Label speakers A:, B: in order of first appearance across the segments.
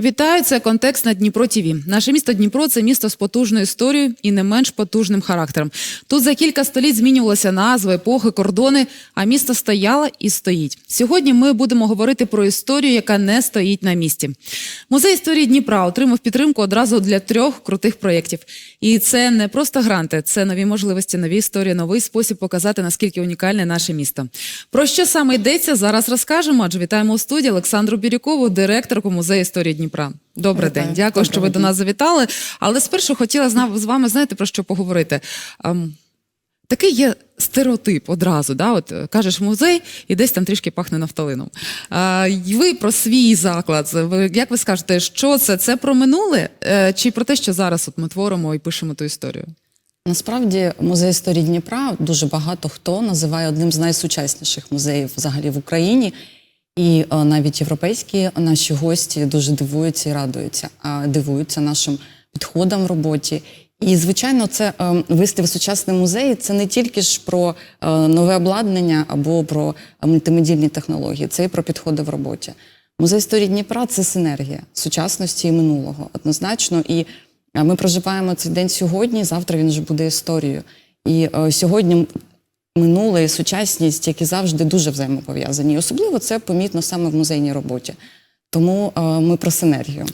A: Вітаю, це контекст на Дніпро ТІВІ. Наше місто Дніпро це місто з потужною історією і не менш потужним характером. Тут за кілька століть змінювалися назви, епохи, кордони, а місто стояло і стоїть. Сьогодні ми будемо говорити про історію, яка не стоїть на місці. Музей історії Дніпра отримав підтримку одразу для трьох крутих проєктів. І це не просто гранти, це нові можливості, нові історії, новий спосіб показати наскільки унікальне наше місто. Про що саме йдеться зараз розкажемо. Адже вітаємо у студії Олександру Бірюкову, директорку музею історії Дніпра. Добрий
B: Вітаю.
A: день, дякую, що ви
B: Доброго
A: до нас завітали. Але спершу хотіла з вами знаєте про що поговорити. Ем, Такий є стереотип одразу, да? От е, кажеш музей, і десь там трішки пахне нафталином. А, й ви про свій заклад. Як ви скажете, що це? Це про минуле е, чи про те, що зараз от ми творимо і пишемо ту історію?
B: Насправді музей історії Дніпра дуже багато хто називає одним з найсучасніших музеїв взагалі в Україні. І е, навіть європейські наші гості дуже дивуються і радуються, а дивуються нашим підходам в роботі. І, звичайно, це е, вистав сучасний музей. Це не тільки ж про е, нове обладнання або про мультимедійні технології, це і про підходи в роботі. Музей історії Дніпра це синергія сучасності і минулого, однозначно. І Ми проживаємо цей день сьогодні, завтра він вже буде історією. І сьогодні минуле і сучасність, які завжди дуже взаємопов'язані. І особливо це помітно саме в музейній роботі. Тому е, ми про синергію.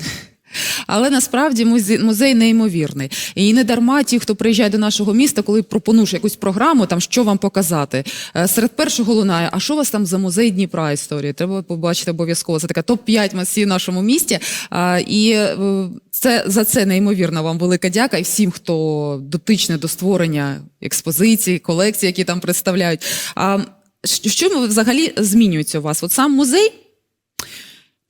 A: Але насправді музей, музей неймовірний. І не дарма ті, хто приїжджає до нашого міста, коли пропонуєш якусь програму, там що вам показати. е, Серед першого лунає, а що у вас там за музей Дніпра історії? Треба побачити обов'язково. Це така топ-5 масів в нашому місті. І е, це за це неймовірно вам велика дяка. І всім, хто дотичний до створення експозицій, колекцій, які там представляють. А що взагалі змінюється у вас? От сам музей.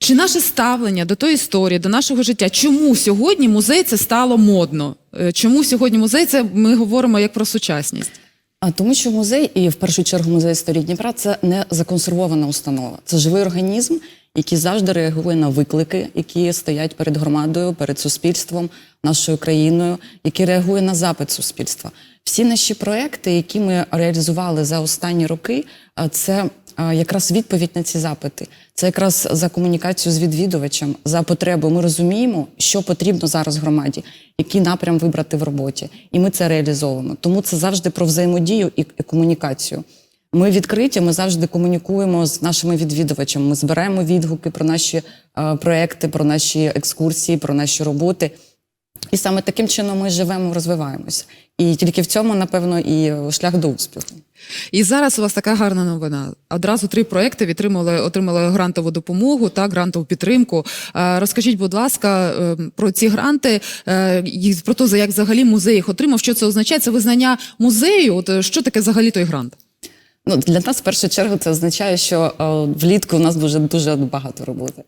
A: Чи наше ставлення до тої історії, до нашого життя? Чому сьогодні музей це стало модно? Е, Чому сьогодні музей це ми говоримо як про сучасність?
B: А тому, що музей, і в першу чергу музей історії Дніпра, це не законсервована установа. Це живий організм, який завжди реагує на виклики, які стоять перед громадою, перед суспільством, нашою країною, який реагує на запит суспільства. Всі наші проекти, які ми реалізували за останні роки, це якраз відповідь на ці запити. Це якраз за комунікацію з відвідувачем, за потребу. Ми розуміємо, що потрібно зараз громаді, який напрям вибрати в роботі, і ми це реалізовуємо. Тому це завжди про взаємодію і, комунікацію. Ми відкриті, ми завжди комунікуємо з нашими відвідувачами. Ми збираємо відгуки про наші проекти, про наші екскурсії, про наші роботи. І саме таким чином ми живемо, розвиваємося. І тільки в цьому, напевно, і шлях до успіху.
A: І зараз у вас така гарна новина. Одразу три проекти отримали, отримали грантову допомогу та грантову підтримку. Е, Розкажіть, будь ласка, е, про ці гранти, е, про те, як взагалі музей їх отримав. Що це означає? Це визнання музею. От е, що таке взагалі той грант?
B: Ну, для нас в першу чергу це означає, що влітку у нас дуже дуже багато роботи.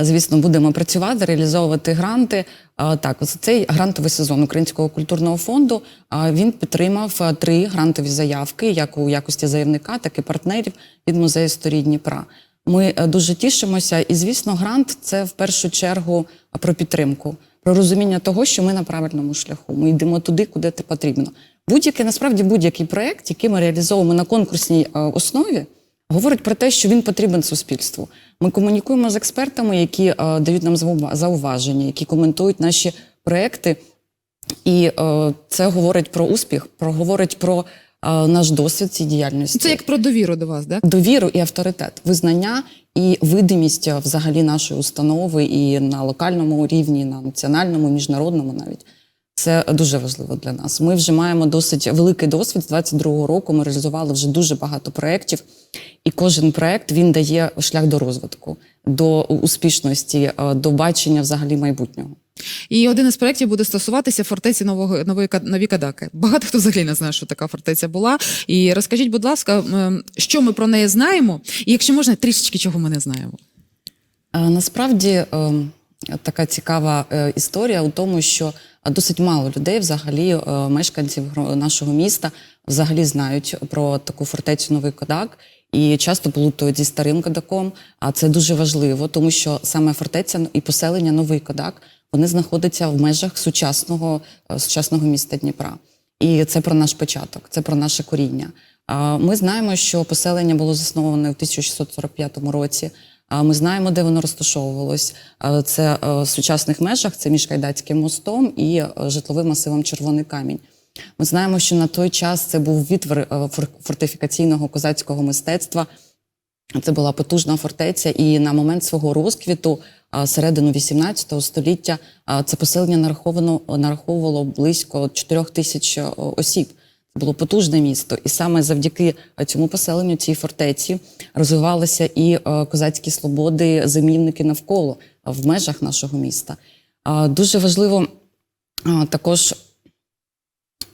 B: Звісно, будемо працювати, реалізовувати гранти. Так, цей грантовий сезон Українського культурного фонду він підтримав три грантові заявки, як у якості заявника, так і партнерів від музею історії Дніпра. Ми е, дуже тішимося, і звісно, грант це в першу чергу про підтримку, про розуміння того, що ми на правильному шляху. Ми йдемо туди, куди ти потрібно. Будь-який насправді будь-який проект, який ми реалізовуємо на конкурсній е, основі, говорить про те, що він потрібен суспільству. Ми комунікуємо з експертами, які е, дають нам заува- зауваження, які коментують наші проекти. І е, це говорить про успіх, про говорить про е, наш досвід цієї діяльності.
A: Це як про довіру до вас, так?
B: довіру і авторитет, визнання і видимість е, взагалі нашої установи і на локальному рівні, і на національному, міжнародному навіть. Це дуже важливо для нас. Ми вже маємо досить великий досвід. З 22-го року ми реалізували вже дуже багато проєктів, і кожен проєкт він дає шлях до розвитку, до успішності, е, до бачення взагалі майбутнього.
A: І один із проєктів буде стосуватися фортеці нового нової нові Кадаки. Багато хто взагалі не знає, що така фортеця була. І розкажіть, будь ласка, ем, що ми про неї знаємо, і якщо можна, трішечки чого ми не знаємо.
B: Е, Насправді е, така цікава е, історія у тому, що досить мало людей, взагалі, е, мешканців нашого міста, взагалі знають про таку фортецю Новий Кодак. І часто плутають зі старим кодаком. А це дуже важливо, тому що саме фортеця і поселення Новий Кодак вони знаходяться в межах сучасного, е, сучасного міста Дніпра. І це про наш початок, це про наше коріння. Ми знаємо, що поселення було засноване в 1645 році Ми знаємо, де воно розташовувалось. Це е, в сучасних межах, це між Кайдацьким мостом і е, житловим масивом Червоний камінь. Ми знаємо, що на той час це був відтвір е, фортифікаційного козацького мистецтва. Це була потужна фортеця, і на момент свого розквіту, середину 18 століття, це поселення нараховано нараховувало близько 4 тисяч осіб. Було потужне місто, і саме завдяки е, цьому поселенню, цій фортеці, розвивалися і е, козацькі свободи, зимівники навколо е, в межах нашого міста. Дуже важливо також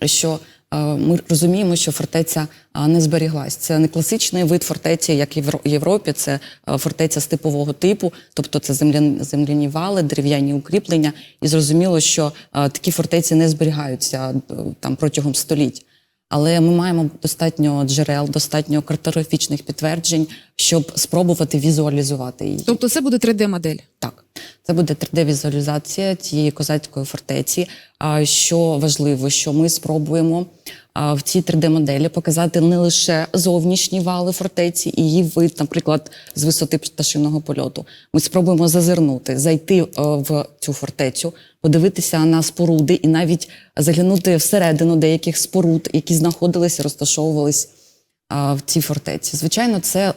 B: що ми розуміємо, що фортеця не зберіглась. Це не класичний вид фортеці, як і в Європі. Це фортеця степового типу, тобто це земляні, вали, дерев'яні укріплення. І зрозуміло, що такі фортеці не зберігаються там протягом століть. Але ми маємо достатньо джерел, достатньо картографічних підтверджень, щоб спробувати візуалізувати її.
A: Тобто це буде 3D-модель.
B: Так, це буде 3D-візуалізація цієї козацької фортеці. А що важливо, що ми спробуємо в цій 3D-моделі показати не лише зовнішні вали фортеці і її вид, наприклад, з висоти пташиного польоту. Ми спробуємо зазирнути, зайти е, в цю фортецю, подивитися на споруди і навіть заглянути всередину деяких споруд, які знаходилися, розташовувались в цій фортеці. Звичайно, це.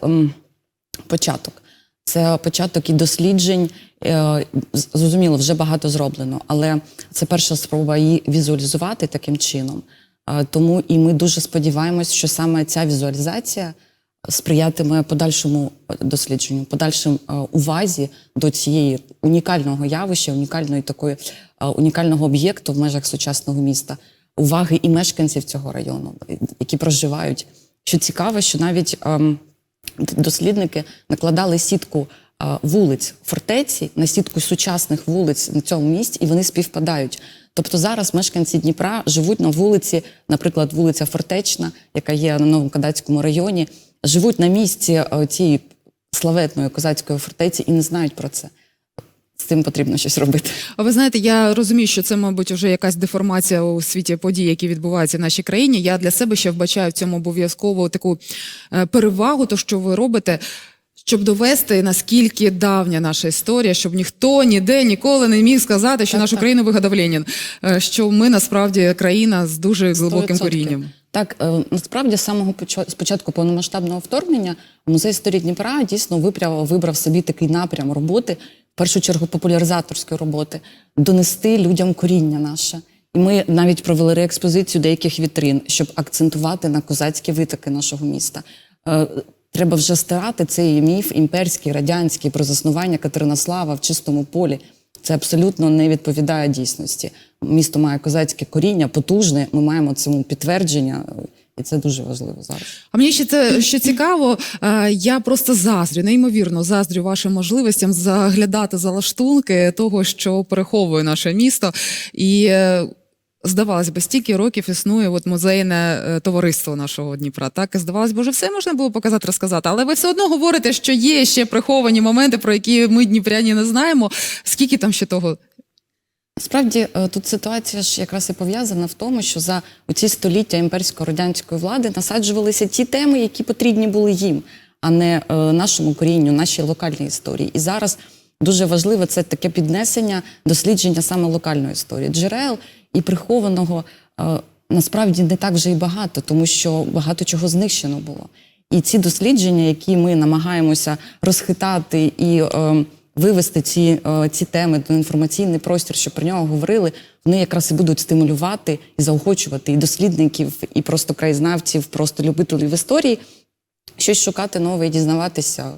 B: початок. Це початок і досліджень. Е, Зрозуміло, вже багато зроблено, але це перша спроба її візуалізувати таким чином. Е, Тому і ми дуже сподіваємось, що саме ця візуалізація сприятиме подальшому дослідженню, подальшим е, увазі до цієї унікального явища, унікальної такої е, унікального об'єкту в межах сучасного міста, уваги і мешканців цього району, які проживають. Що цікаво, що навіть ем, дослідники накладали сітку вулиць фортеці на сітку сучасних вулиць на цьому місці, і вони співпадають. Тобто зараз мешканці Дніпра живуть на вулиці, наприклад, вулиця Фортечна, яка є на Новокадацькому районі, живуть на місці е, цієї славетної козацької фортеці і не знають про це. З цим потрібно щось робити.
A: А ви знаєте, я розумію, що це, мабуть, вже якась деформація у світі подій, які відбуваються в нашій країні. Я для себе ще вбачаю в цьому обов'язково таку е, перевагу, то що ви робите. Щоб довести наскільки давня наша історія, щоб ніхто ніде ніколи не міг сказати, що
B: Так,
A: нашу
B: так.
A: країну вигадав Ленін, е, що ми насправді країна з дуже глибоким
B: 100%.
A: корінням.
B: Так, е, насправді з самого спочатку повномасштабного вторгнення музей історії Дніпра дійсно вибрав, вибрав собі такий напрям роботи, в першу чергу популяризаторської роботи, донести людям коріння наше. І ми навіть провели реекспозицію деяких вітрин, щоб акцентувати на козацькі витоки нашого міста. Треба вже стирати цей міф імперський, радянський про заснування Катеринослава в чистому полі. Це абсолютно не відповідає дійсності. Місто має козацьке коріння, потужне. Ми маємо цьому підтвердження, і це дуже важливо зараз.
A: А мені ще це що цікаво, е, я просто заздрю, неймовірно заздрю вашим можливостям заглядати за лаштунки того, що переховує наше місто. І е, здавалось би, стільки років існує от музейне е, товариство нашого Дніпра. Так і здавалось, би, вже все можна було показати, розказати. Але ви все одно говорите, що є ще приховані моменти, про які ми дніпряні не знаємо. Скільки там ще того?
B: Насправді е, тут ситуація ж якраз і пов'язана в тому, що за ці століття імперсько-радянської влади насаджувалися ті теми, які потрібні були їм, а не е, нашому корінню, нашій локальній історії. І зараз дуже важливе це таке піднесення дослідження саме локальної історії, джерел і прихованого е, насправді не так вже і багато, тому що багато чого знищено було. І ці дослідження, які ми намагаємося розхитати і е, вивести ці, е, ці теми до інформаційний простір, щоб про нього говорили, вони якраз і будуть стимулювати і заохочувати і дослідників, і просто краєзнавців, просто любителів історії, щось шукати нове і дізнаватися.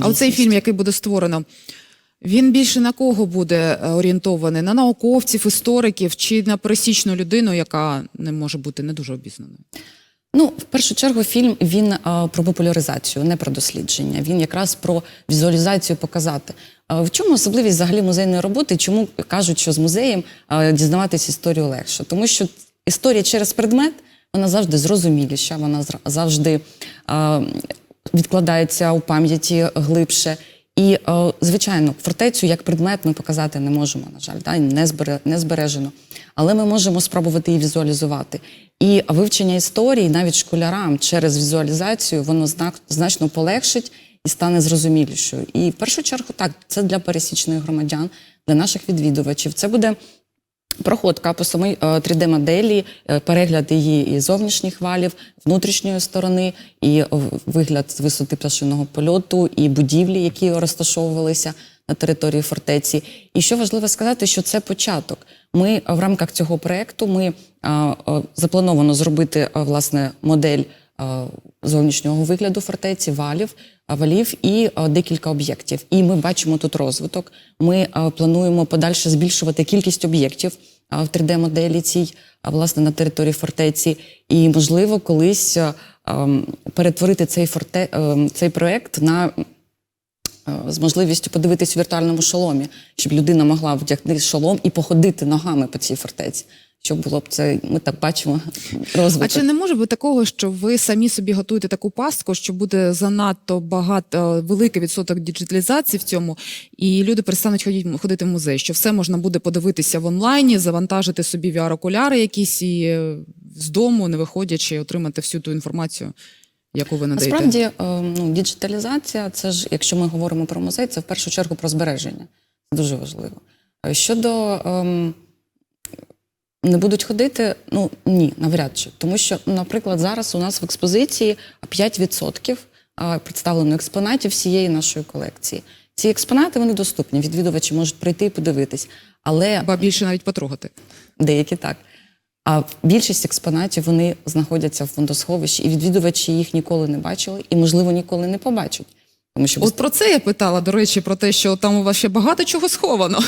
A: А оцей фільм, який буде створено, він більше на кого буде е, орієнтований? На науковців, істориків чи на пересічну людину, яка не може бути не дуже обізнаною?
B: Ну, в першу чергу, фільм він а, про популяризацію, не про дослідження. Він якраз про візуалізацію показати. А, в чому особливість взагалі музейної роботи? Чому кажуть, що з музеєм а, дізнаватись історію легше? Тому що історія через предмет вона завжди зрозуміліша, вона завжди а, відкладається у пам'яті глибше. І, е, звичайно, фортецю як предмет ми показати не можемо, на жаль, да, не, збере, не збережено. Але ми можемо спробувати її візуалізувати. І вивчення історії навіть школярам через візуалізацію воно значно полегшить і стане зрозумілішою. І в першу чергу, так, це для пересічних громадян, для наших відвідувачів. Це буде проходка по самій 3D-моделі, е, перегляд її і зовнішніх валів, внутрішньої сторони, і е, вигляд з висоти пташиного польоту, і будівлі, які розташовувалися на території фортеці. І що важливо сказати, що це початок. Ми е, в рамках цього проекту ми заплановано зробити власне модель зовнішнього вигляду фортеці, валів, валів і декілька об'єктів. І ми бачимо тут розвиток. Ми плануємо подальше збільшувати кількість об'єктів в 3D-моделі цій, власне, на території фортеці. І, можливо, колись перетворити цей форте, ем, цей проект на е, з можливістю подивитись у віртуальному шоломі, щоб людина могла вдягти шолом і походити ногами по цій фортеці. Що було б це, ми так бачимо розвиток.
A: А чи не може бути такого, що ви самі собі готуєте таку пастку, що буде занадто багато великий відсоток діджиталізації в цьому, і люди перестануть ходити, в музей? Що все можна буде подивитися в онлайні, завантажити собі VR-окуляри якісь і е, з дому, не виходячи, отримати всю ту інформацію, яку ви надаєте?
B: Насправді, е, ну, діджиталізація, це ж, якщо ми говоримо про музей, це в першу чергу про збереження. Це дуже важливо. Е, Щодо ем, не будуть ходити, ну ні, навряд чи. Тому що, наприклад, зараз у нас в експозиції 5% е, представлено експонатів всієї нашої колекції. Ці експонати вони доступні. Відвідувачі можуть прийти і подивитись. Але
A: Ба більше навіть потрогати.
B: деякі так. А більшість експонатів вони знаходяться в фондосховищі, і відвідувачі їх ніколи не бачили, і, можливо, ніколи не побачать. Тому що
A: От про це я питала, до речі, про те, що там у вас ще багато чого сховано.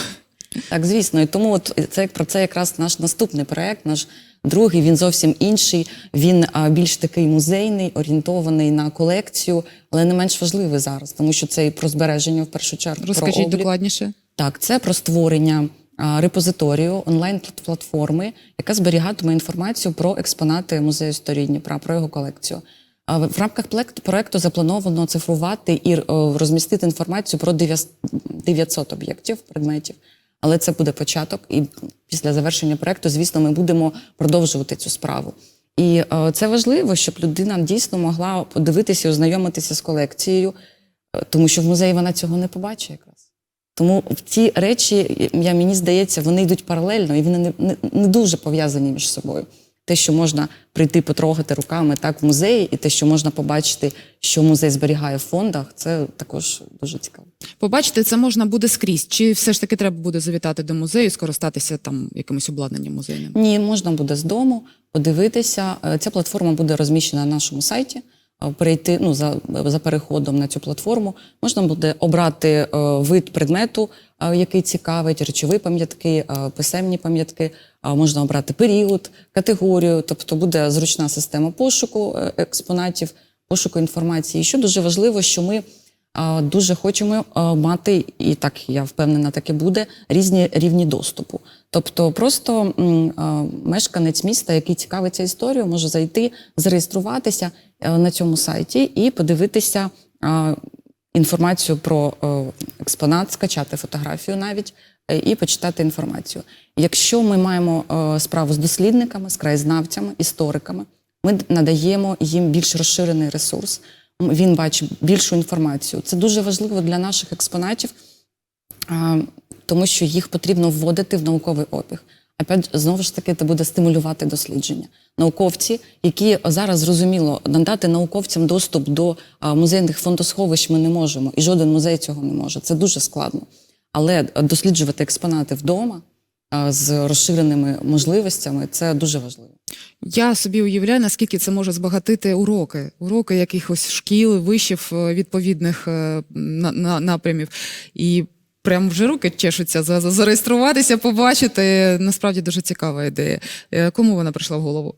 B: Так, звісно, і тому от це про це якраз наш наступний проект, наш другий. Він зовсім інший. Він а, більш такий музейний, орієнтований на колекцію, але не менш важливий зараз, тому що це і про збереження в першу чергу. про
A: Розкажіть
B: облік.
A: докладніше.
B: Так, це про створення а, репозиторію онлайн-платформи, яка зберігатиме інформацію про експонати музею історії Дніпра, про його колекцію. А в в рамках проекту заплановано цифрувати і розмістити інформацію про 900 об'єктів, предметів. Але це буде початок, і після завершення проекту, звісно, ми будемо продовжувати цю справу. І е, це важливо, щоб людина дійсно могла подивитися і ознайомитися з колекцією, е, тому що в музеї вона цього не побачить якраз. Тому ці речі, я, мені здається, вони йдуть паралельно і вони не, не, не дуже пов'язані між собою. Те, що можна прийти потрогати руками так в музеї, і те, що можна побачити, що музей зберігає в фондах, це також дуже цікаво.
A: Побачити це можна буде скрізь. Чи все ж таки треба буде завітати до музею, і скористатися там якимось обладнанням музейним?
B: Ні, можна буде з дому подивитися. Е, Ця платформа буде розміщена на нашому сайті. Е, Перейти ну за, за переходом на цю платформу можна буде обрати е, вид предмету, який цікавить, речові пам'ятки, е, писемні пам'ятки. е, можна обрати період, категорію, тобто буде зручна система пошуку е, експонатів, пошуку інформації. І що дуже важливо, що ми дуже хочемо мати, і так я впевнена, так і буде, різні рівні доступу. Тобто, просто мешканець міста, який цікавиться історією, може зайти, зареєструватися е, на цьому сайті і подивитися інформацію про е, експонат, скачати фотографію навіть. е, І почитати інформацію. Якщо ми маємо е, справу з дослідниками, з краєзнавцями, істориками, ми надаємо їм більш розширений ресурс. Він бачить більшу інформацію. Це дуже важливо для наших експонатів, тому що їх потрібно вводити в науковий обіг. Опять знову ж таки, це буде стимулювати дослідження. Науковці, які зараз зрозуміло надати науковцям доступ до музейних фондосховищ, ми не можемо, і жоден музей цього не може. Це дуже складно. Але досліджувати експонати вдома з розширеними можливостями це дуже важливо.
A: Я собі уявляю, наскільки це може збагатити уроки, уроки якихось шкіл, вишів е, відповідних е, на, на, напрямів. І прям вже руки чешуться за, за зареєструватися, побачити. Насправді дуже цікава ідея. Е, Кому вона прийшла в голову?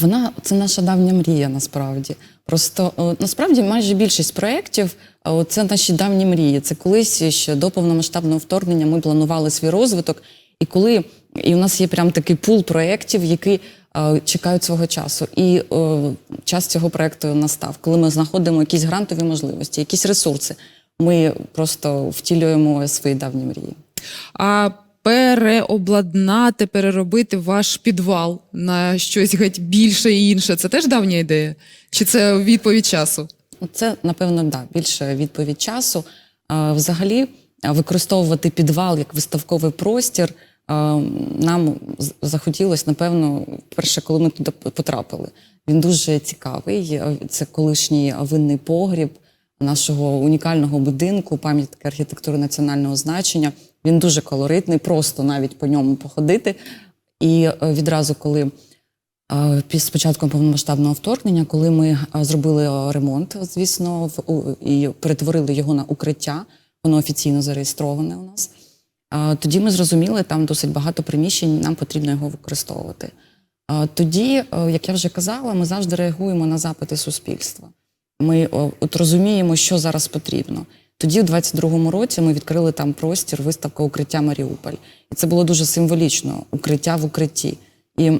B: Вона це наша давня мрія, насправді. Просто насправді майже більшість проєктів це наші давні мрії. Це колись ще до повномасштабного вторгнення ми планували свій розвиток. І коли і у нас є прям такий пул проєктів, які е, чекають свого часу. І е, час цього проєкту настав, коли ми знаходимо якісь грантові можливості, якісь ресурси. Ми просто втілюємо свої давні мрії.
A: А переобладнати, переробити ваш підвал на щось геть більше і інше це теж давня ідея? Чи це відповідь часу?
B: Це, напевно, да, більше відповідь часу. А, Взагалі, використовувати підвал як виставковий простір нам захотілося, напевно, перше, коли ми туди потрапили. Він дуже цікавий. Це колишній винний погріб нашого унікального будинку, пам'ятки архітектури національного значення. Він дуже колоритний, просто навіть по ньому походити. І е, відразу, коли Е, Під початком повномасштабного вторгнення, коли ми е, зробили ремонт, звісно, і перетворили його на укриття, воно офіційно зареєстроване у нас. Тоді ми зрозуміли, там досить багато приміщень, нам потрібно його використовувати. Тоді, як я вже казала, ми завжди реагуємо на запити суспільства. Ми от розуміємо, що зараз потрібно. Тоді, у 22-му році, ми відкрили там простір, виставка укриття Маріуполь. І це було дуже символічно укриття в укритті. І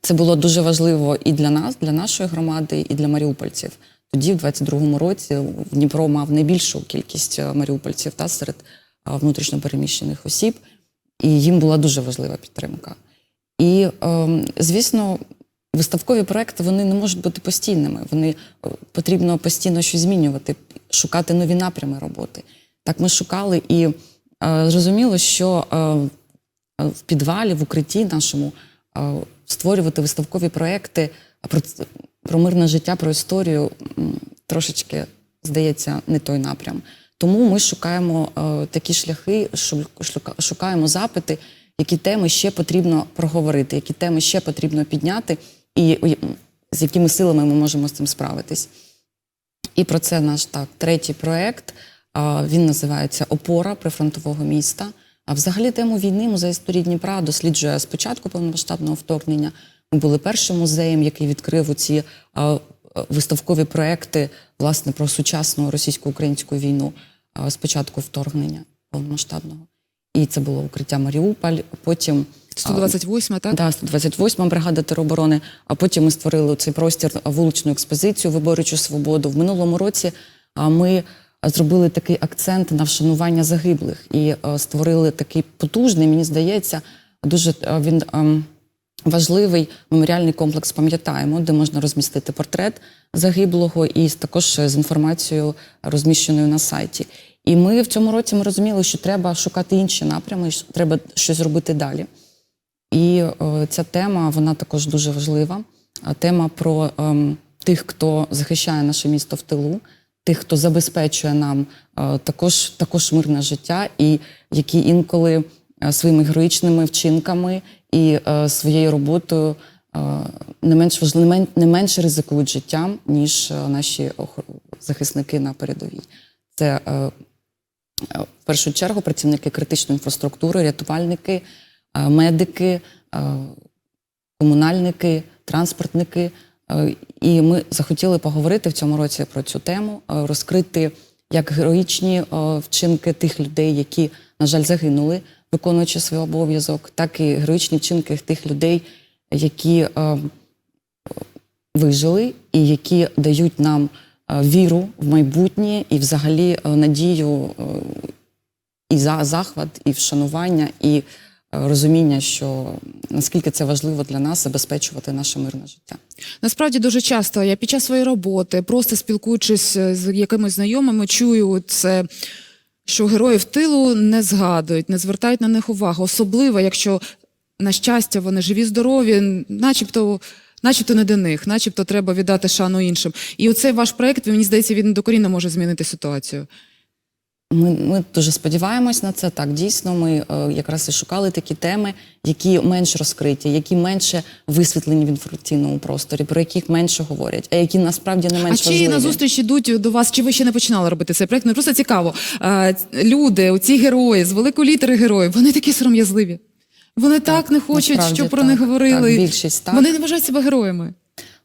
B: це було дуже важливо і для нас, для нашої громади, і для маріупольців. Тоді, в 22-му році, Дніпро мав найбільшу кількість е, маріупольців та серед е, внутрішньопереміщених осіб, і їм була дуже важлива підтримка. І, ем, звісно, виставкові проекти вони не можуть бути постійними. Вони е, потрібно постійно щось змінювати, шукати нові напрями роботи. Так ми шукали і е, зрозуміло, що е, е, в підвалі, в укритті нашому е, створювати виставкові проекти про, про мирне життя, про історію трошечки здається не той напрям. Тому ми шукаємо е, такі шляхи, шу- шукаємо запити, які теми ще потрібно проговорити, які теми ще потрібно підняти, і з якими силами ми можемо з цим справитись. І про це наш так третій проект. Він називається Опора прифронтового міста. А взагалі тему війни музей історії Дніпра досліджує з початку повномасштабного вторгнення. Ми були першим музеєм, який відкрив ці виставкові проекти власне про сучасну російсько-українську війну а, з початку вторгнення повномасштабного. І це було укриття Маріуполь. Потім а,
A: 128, так?
B: Да, 128 бригада тероборони. А потім ми створили цей простір вуличну експозицію Виборючу свободу. В минулому році ми зробили такий акцент на вшанування загиблих і створили такий потужний, мені здається, дуже він. Важливий меморіальний комплекс пам'ятаємо, де можна розмістити портрет загиблого і також з інформацією розміщеною на сайті. І ми в цьому році ми розуміли, що треба шукати інші напрями, що треба щось робити далі. І е, ця тема вона також дуже важлива. Тема про ем, тих, хто захищає наше місто в тилу, тих, хто забезпечує нам е, також, також мирне життя, і які інколи е, своїми героїчними вчинками і своєю роботою не менш важливо, не мен- не менше ризикують життям, ніж наші захисники на передовій. Це в першу чергу працівники критичної інфраструктури, рятувальники, медики, е, комунальники, транспортники. Е, І ми захотіли поговорити в цьому році про цю тему, е, розкрити як героїчні е, вчинки тих людей, які, на жаль, загинули, виконуючи свій обов'язок, так і героїчні вчинки тих людей, які е, вижили і які дають нам е, віру в майбутнє і взагалі е, надію е, і за захват, і вшанування, і е, розуміння, що наскільки це важливо для нас забезпечувати наше мирне життя.
A: Насправді дуже часто я під час своєї роботи, просто спілкуючись е, з якимись знайомими, чую це. Що героїв тилу не згадують, не звертають на них увагу, особливо якщо на щастя вони живі, здорові, начебто, начебто не до них, начебто треба віддати шану іншим. І оцей ваш проект, мені здається, він докорінно може змінити ситуацію.
B: Ми, ми дуже сподіваємось на це. Так, дійсно, ми е, якраз і шукали такі теми, які менш розкриті, які менше висвітлені в інформаційному просторі, про яких менше говорять, а які насправді не
A: А
B: менш
A: чи на зустріч ідуть до вас, чи ви ще не починали робити цей проект? Мені просто цікаво. Е, Люди, оці герої з великої літери героїв, вони такі сором'язливі. Вони так, не хочуть, щоб про них говорили.
B: Так, більшість так.
A: Вони не вважають себе героями.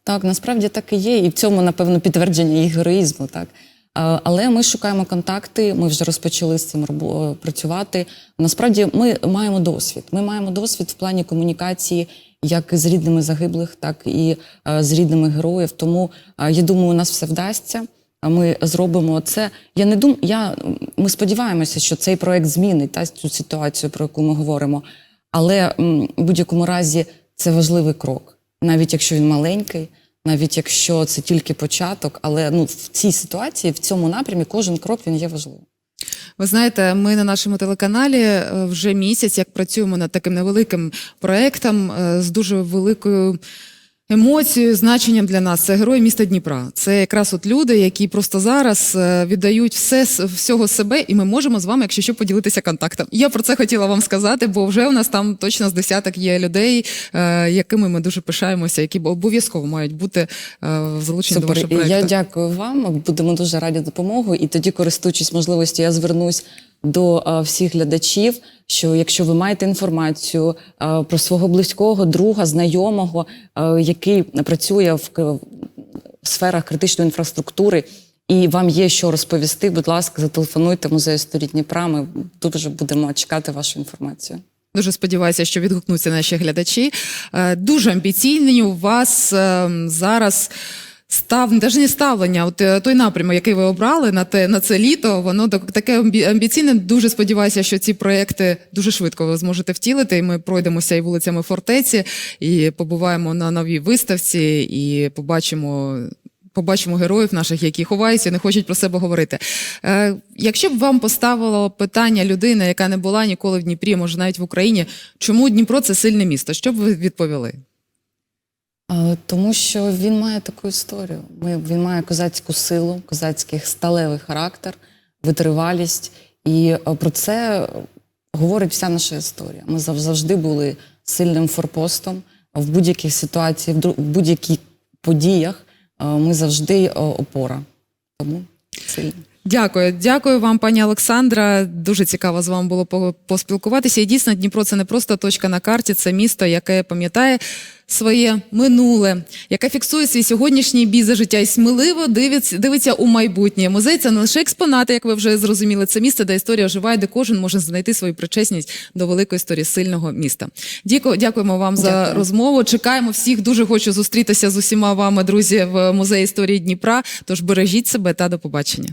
B: Так, насправді так і є, і в цьому, напевно, підтвердження їх героїзму. Так. А, Але ми шукаємо контакти, ми вже розпочали з цим е, працювати. Насправді ми маємо досвід. Ми маємо досвід в плані комунікації як з рідними загиблих, так і е, з рідними героїв. Тому е, я думаю, у нас все вдасться. Ми зробимо це. Я не дум... я... Ми сподіваємося, що цей проект змінить та, цю ситуацію, про яку ми говоримо. Але в будь-якому разі це важливий крок навіть якщо він маленький, навіть якщо це тільки початок, але ну в цій ситуації, в цьому напрямі, кожен крок він є важливим.
A: Ви знаєте, ми на нашому телеканалі е, вже місяць як працюємо над таким невеликим проектом е, з дуже великою. Емоцією, значенням для нас це герої міста Дніпра. Це якраз от люди, які просто зараз е, віддають все всього себе, і ми можемо з вами, якщо що, поділитися контактом. Я про це хотіла вам сказати, бо вже у нас там точно з десяток є людей, е, якими ми дуже пишаємося, які обов'язково мають бути е, залучені до вашого
B: І
A: проекту.
B: я дякую вам. Будемо дуже раді допомогу. І тоді, користуючись можливістю, я звернусь до всіх глядачів. Що якщо ви маєте інформацію про свого близького друга, знайомого, який працює в, сферах критичної інфраструктури, і вам є що розповісти, будь ласка, зателефонуйте в музей історії Дніпра. Ми дуже будемо чекати вашу інформацію.
A: Дуже сподіваюся, що відгукнуться наші глядачі. Е, Дуже амбіційні у вас е, зараз. Став навіть не ставлення, от е, той напрямок, який ви обрали на те на це літо, воно таке амбіційне. Дуже сподіваюся, що ці проекти дуже швидко ви зможете втілити. І ми пройдемося і вулицями фортеці, і побуваємо на новій виставці, і побачимо. Побачимо героїв наших, які ховаються, і не хочуть про себе говорити. Е, якщо б вам поставило питання людина, яка не була ніколи в Дніпрі, може навіть в Україні, чому Дніпро це сильне місто? Що б ви відповіли?
B: Тому що він має таку історію. Він має козацьку силу, козацький сталевий характер, витривалість. І е, про це говорить вся наша історія. Ми завжди були сильним форпостом в будь-яких ситуаціях, в будь-яких подіях. е, Ми завжди е, опора. Тому сильні.
A: Дякую, дякую вам, пані Олександра. Дуже цікаво з вами було по- поспілкуватися. І дійсно, Дніпро це не просто точка на карті, це місто, яке пам'ятає своє минуле, яке фіксує свій сьогоднішній бій за життя і сміливо дивиться, дивиться у майбутнє. Музей це не лише експонати, як ви вже зрозуміли. Це місце, де історія оживає, де кожен може знайти свою причесність до великої історії сильного міста. Дяку- дякуємо вам за
B: Дякую.
A: розмову. Чекаємо всіх. Дуже хочу зустрітися з усіма вами, друзі, в музеї історії Дніпра. Тож бережіть себе та до побачення.